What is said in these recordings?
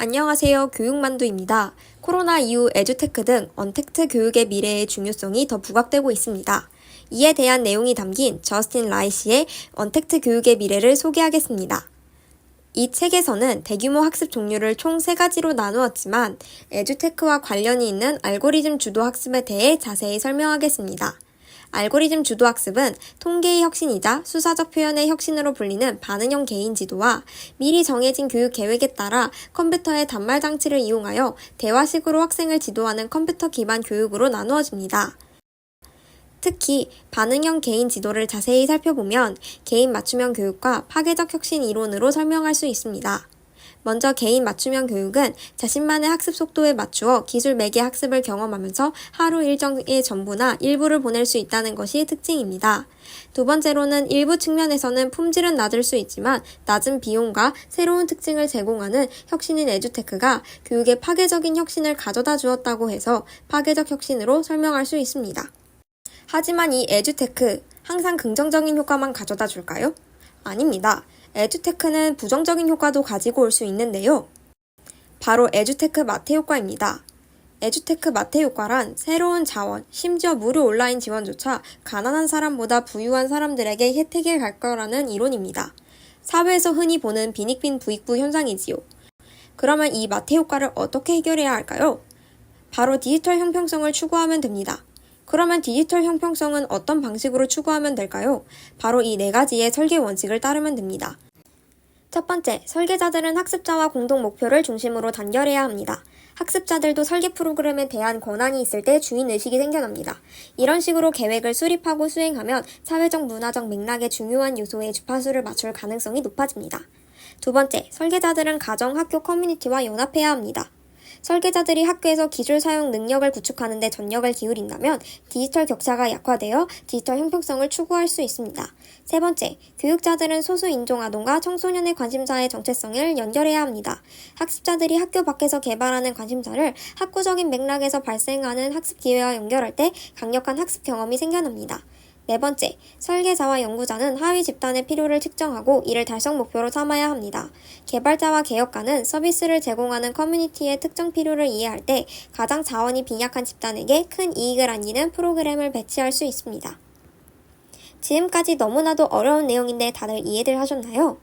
안녕하세요. 교육만두입니다. 코로나 이후 에듀테크 등 언택트 교육의 미래의 중요성이 더 부각되고 있습니다. 이에 대한 내용이 담긴 저스틴 라이시의 언택트 교육의 미래를 소개하겠습니다. 이 책에서는 대규모 학습 종류를 총세 가지로 나누었지만 에듀테크와 관련이 있는 알고리즘 주도 학습에 대해 자세히 설명하겠습니다. 알고리즘 주도 학습은 통계의 혁신이자 수사적 표현의 혁신으로 불리는 반응형 개인 지도와 미리 정해진 교육 계획에 따라 컴퓨터의 단말 장치를 이용하여 대화식으로 학생을 지도하는 컴퓨터 기반 교육으로 나누어집니다. 특히 반응형 개인 지도를 자세히 살펴보면 개인 맞춤형 교육과 파괴적 혁신 이론으로 설명할 수 있습니다. 먼저 개인 맞춤형 교육은 자신만의 학습 속도에 맞추어 기술 매개 학습을 경험하면서 하루 일정의 전부나 일부를 보낼 수 있다는 것이 특징입니다. 두 번째로는 일부 측면에서는 품질은 낮을 수 있지만 낮은 비용과 새로운 특징을 제공하는 혁신인 에듀테크가 교육에 파괴적인 혁신을 가져다 주었다고 해서 파괴적 혁신으로 설명할 수 있습니다. 하지만 이 에듀테크 항상 긍정적인 효과만 가져다 줄까요? 아닙니다. 에듀테크는 부정적인 효과도 가지고 올 수 있는데요. 바로 에듀테크 마태 효과입니다. 에듀테크 마태 효과란 새로운 자원, 심지어 무료 온라인 지원조차 가난한 사람보다 부유한 사람들에게 혜택이 갈 거라는 이론입니다. 사회에서 흔히 보는 빈익빈 부익부 현상이지요. 그러면 이 마태 효과를 어떻게 해결해야 할까요? 바로 디지털 형평성을 추구하면 됩니다. 그러면 디지털 형평성은 어떤 방식으로 추구하면 될까요? 바로 이 네 가지의 설계 원칙을 따르면 됩니다. 첫 번째, 설계자들은 학습자와 공동 목표를 중심으로 단결해야 합니다. 학습자들도 설계 프로그램에 대한 권한이 있을 때 주인의식이 생겨납니다. 이런 식으로 계획을 수립하고 수행하면 사회적 문화적 맥락의 중요한 요소에 주파수를 맞출 가능성이 높아집니다. 두 번째, 설계자들은 가정, 학교 커뮤니티와 연합해야 합니다. 설계자들이 학교에서 기술 사용 능력을 구축하는 데 전력을 기울인다면 디지털 격차가 약화되어 디지털 형평성을 추구할 수 있습니다. 세 번째, 교육자들은 소수 인종 아동과 청소년의 관심사의 정체성을 연결해야 합니다. 학습자들이 학교 밖에서 개발하는 관심사를 학구적인 맥락에서 발생하는 학습 기회와 연결할 때 강력한 학습 경험이 생겨납니다. 네 번째, 설계자와 연구자는 하위 집단의 필요를 측정하고 이를 달성 목표로 삼아야 합니다. 개발자와 개혁가는 서비스를 제공하는 커뮤니티의 특정 필요를 이해할 때 가장 자원이 빈약한 집단에게 큰 이익을 안기는 프로그램을 배치할 수 있습니다. 지금까지 너무나도 어려운 내용인데 다들 이해들 하셨나요?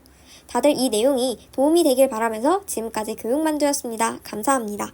다들 이 내용이 도움이 되길 바라면서 지금까지 교육만두였습니다. 감사합니다.